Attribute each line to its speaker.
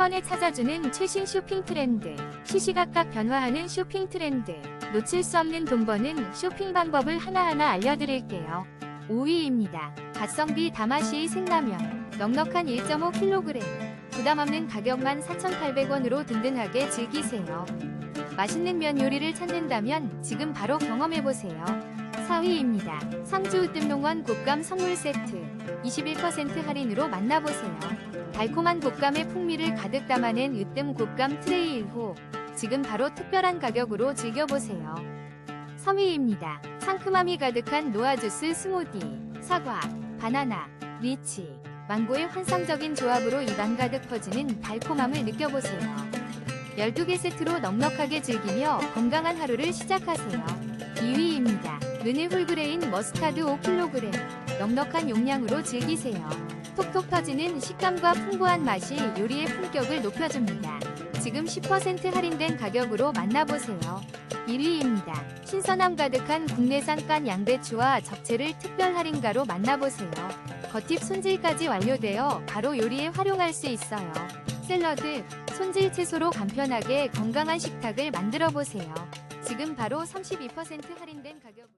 Speaker 1: 번에 찾아주는 최신 쇼핑 트렌드, 시시각각 변화하는 쇼핑 트렌드, 놓칠 수 없는 돈 버는 쇼핑 방법을 하나하나 알려드릴게요. 5위입니다. 가성비 다마시이 생라면, 넉넉한 1.5kg, 부담 없는 가격만 4,800원으로 든든하게 즐기세요. 맛있는 면 요리를 찾는다면 지금 바로 경험해보세요. 4위입니다. 상주 으뜸농원 곶감 선물 세트 21% 할인으로 만나보세요. 달콤한 곶감의 풍미를 가득 담아낸 으뜸 곶감 트레이 1호 지금 바로 특별한 가격으로 즐겨보세요. 3위입니다. 상큼함이 가득한 노아주스 스무디 사과, 바나나, 리치, 망고의 환상적인 조합으로 입안 가득 퍼지는 달콤함을 느껴보세요. 12개 세트로 넉넉하게 즐기며 건강한 하루를 시작하세요. 2위입니다. 르네 홀그레인 머스타드 5kg 넉넉한 용량으로 즐기세요. 톡톡 터지는 식감과 풍부한 맛이 요리의 품격을 높여줍니다. 지금 10% 할인된 가격으로 만나보세요. 1위입니다. 신선함 가득한 국내산 깐 양배추와 적채를 특별 할인가로 만나보세요. 겉입 손질까지 완료되어 바로 요리에 활용할 수 있어요. 샐러드, 손질 채소로 간편하게 건강한 식탁을 만들어 보세요. 지금 바로 32% 할인된 가격